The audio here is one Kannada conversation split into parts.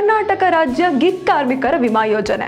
ಕರ್ನಾಟಕ ರಾಜ್ಯ ಗಿಗ್ ಕಾರ್ಮಿಕರ ವಿಮಾ ಯೋಜನೆ.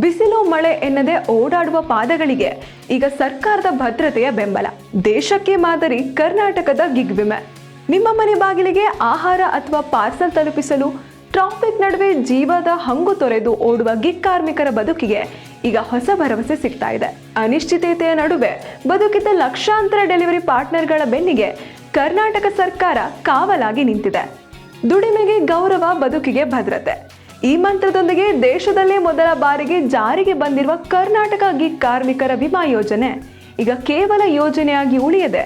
ಬಿಸಿಲು, ಮಳೆ ಎನ್ನದೆ ಓಡಾಡುವ ಪಾದಗಳಿಗೆ ಈಗ ಸರ್ಕಾರದ ಭದ್ರತೆಯ ಬೆಂಬಲ. ದೇಶಕ್ಕೆ ಮಾದರಿ ಕರ್ನಾಟಕದ ಗಿಗ್ ವಿಮೆ. ನಿಮ್ಮ ಮನೆ ಬಾಗಿಲಿಗೆ ಆಹಾರ ಅಥವಾ ಪಾರ್ಸಲ್ ತಲುಪಿಸಲು ಟ್ರಾಫಿಕ್ ನಡುವೆ ಜೀವದ ಹಂಗು ತೊರೆದು ಓಡುವ ಗಿಗ್ ಕಾರ್ಮಿಕರ ಬದುಕಿಗೆ ಈಗ ಹೊಸ ಭರವಸೆ ಸಿಗ್ತಾ ಇದೆ. ಅನಿಶ್ಚಿತತೆಯ ನಡುವೆ ಬದುಕಿದ್ದ ಲಕ್ಷಾಂತರ ಡೆಲಿವರಿ ಪಾರ್ಟ್ನರ್ಗಳ ಬೆನ್ನಿಗೆ ಕರ್ನಾಟಕ ಸರ್ಕಾರ ಕಾವಲಾಗಿ ನಿಂತಿದೆ. ದುಡಿಮೆಗೆ ಗೌರವ ಬದುಕಿಗೆ ಭದ್ರತೆ. ಈ ಮಂತ್ರದೊಂದಿಗೆ ದೇಶದಲ್ಲೇ ಮೊದಲ ಬಾರಿಗೆ ಜಾರಿಗೆ ಬಂದಿರುವ ಕರ್ನಾಟಕ ಗಿಗ್ ಕಾರ್ಮಿಕರ ವಿಮಾ ಯೋಜನೆ. ಈಗ ಕೇವಲ ಯೋಜನೆಯಾಗಿ ಉಳಿಯದೆ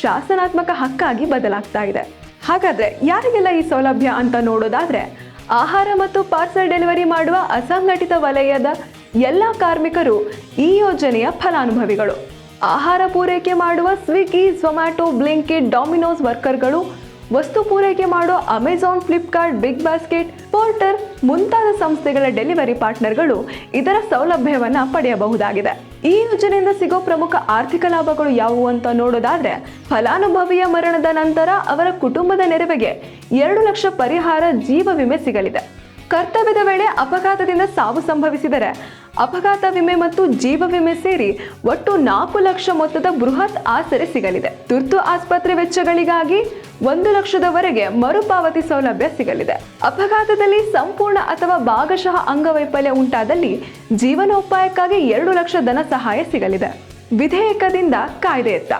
ಶಾಸನಾತ್ಮಕ ಹಕ್ಕಾಗಿ ಬದಲಾಗ್ತಾ ಇದೆ. ಹಾಗಾದ್ರೆ ಯಾರಿಗೆಲ್ಲ ಈ ಸೌಲಭ್ಯ ಅಂತ ನೋಡೋದಾದ್ರೆ, ಆಹಾರ ಮತ್ತು ಪಾರ್ಸಲ್ ಡೆಲಿವರಿ ಮಾಡುವ ಅಸಂಘಟಿತ ವಲಯದ ಎಲ್ಲ ಕಾರ್ಮಿಕರು ಈ ಯೋಜನೆಯ ಫಲಾನುಭವಿಗಳು. ಆಹಾರ ಪೂರೈಕೆ ಮಾಡುವ ಸ್ವಿಗ್ಗಿ, ಝೊಮ್ಯಾಟೊ, ಬ್ಲಿಂಕಿಟ್, ಡಾಮಿನೋಸ್ ವರ್ಕರ್ಗಳು ವಸ್ತು ಪೂರೈಕೆ ಮಾಡೋ Amazon Flipkart big basket Porter ಮುಂತಾದ ಸಂಸ್ಥೆಗಳ ಡೆಲಿವರಿ ಪಾರ್ಟ್ನರ್ಗಳು ಇದರ ಸೌಲಭ್ಯವನ್ನ ಪಡೆಯಬಹುದಾಗಿದೆ. ಈ ಯೋಜನೆಯಿಂದ ಸಿಗೋ ಪ್ರಮುಖ ಆರ್ಥಿಕ ಲಾಭಗಳು ಯಾವುವು ಅಂತ ನೋಡೋದಾದ್ರೆ, ಫಲಾನುಭವಿಯ ಮರಣದ ನಂತರ ಅವರ ಕುಟುಂಬದ ನೆರವಿಗೆ ಎರಡು ಲಕ್ಷ ಪರಿಹಾರ ಜೀವ ವಿಮೆ ಸಿಗಲಿದೆ. ಕರ್ತವ್ಯದ ವೇಳೆ ಅಪಘಾತದಿಂದ ಸಾವು ಸಂಭವಿಸಿದರೆ ಅಪಘಾತ ವಿಮೆ ಮತ್ತು ಜೀವ ವಿಮೆ ಸೇರಿ ಒಟ್ಟು ನಾಲ್ಕು ಲಕ್ಷ ಮೊತ್ತದ ಬೃಹತ್ ಆಸರೆ ಸಿಗಲಿದೆ. ತುರ್ತು ಆಸ್ಪತ್ರೆ ವೆಚ್ಚಗಳಿಗಾಗಿ ಒಂದು ಲಕ್ಷದವರೆಗೆ ಮರುಪಾವತಿ ಸೌಲಭ್ಯ ಸಿಗಲಿದೆ. ಅಪಘಾತದಲ್ಲಿ ಸಂಪೂರ್ಣ ಅಥವಾ ಭಾಗಶಃ ಅಂಗವೈಫಲ್ಯ ಉಂಟಾದಲ್ಲಿ ಜೀವನೋಪಾಯಕ್ಕಾಗಿ ಎರಡು ಲಕ್ಷ ಧನ ಸಹಾಯ ಸಿಗಲಿದೆ. ವಿಧೇಯಕದಿಂದ ಕಾಯ್ದೆಯತ್ತ.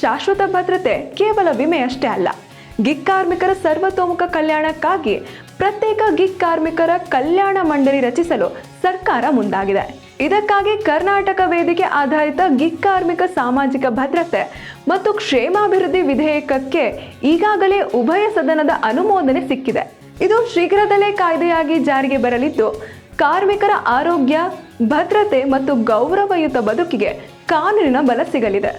ಶಾಶ್ವತ ಭದ್ರತೆ ಕೇವಲ ವಿಮೆಯಷ್ಟೇ ಅಲ್ಲ. ಗಿಕ್ಕಾರ್ಮಿಕರ ಸರ್ವತೋಮುಖ ಕಲ್ಯಾಣಕ್ಕಾಗಿ ಪ್ರತ್ಯೇಕ ಗಿಗ್ ಕಾರ್ಮಿಕರ ಕಲ್ಯಾಣ ಮಂಡಳಿ ರಚಿಸಲು ಸರ್ಕಾರ ಮುಂದಾಗಿದೆ. ಇದಕ್ಕಾಗಿ ಕರ್ನಾಟಕ ವೇದಿಕೆ ಆಧಾರಿತ ಗಿಗ್ ಕಾರ್ಮಿಕ ಸಾಮಾಜಿಕ ಭದ್ರತೆ ಮತ್ತು ಕ್ಷೇಮಾಭಿವೃದ್ಧಿ ವಿಧೇಯಕಕ್ಕೆ ಈಗಾಗಲೇ ಉಭಯ ಸದನದ ಅನುಮೋದನೆ ಸಿಕ್ಕಿದೆ. ಇದು ಶೀಘ್ರದಲ್ಲೇ ಕಾಯ್ದೆಯಾಗಿ ಜಾರಿಗೆ ಬರಲಿದ್ದು, ಕಾರ್ಮಿಕರ ಆರೋಗ್ಯ, ಭದ್ರತೆ ಮತ್ತು ಗೌರವಯುತ ಬದುಕಿಗೆ ಕಾನೂನಿನ ಬಲ ಸಿಗಲಿದೆ.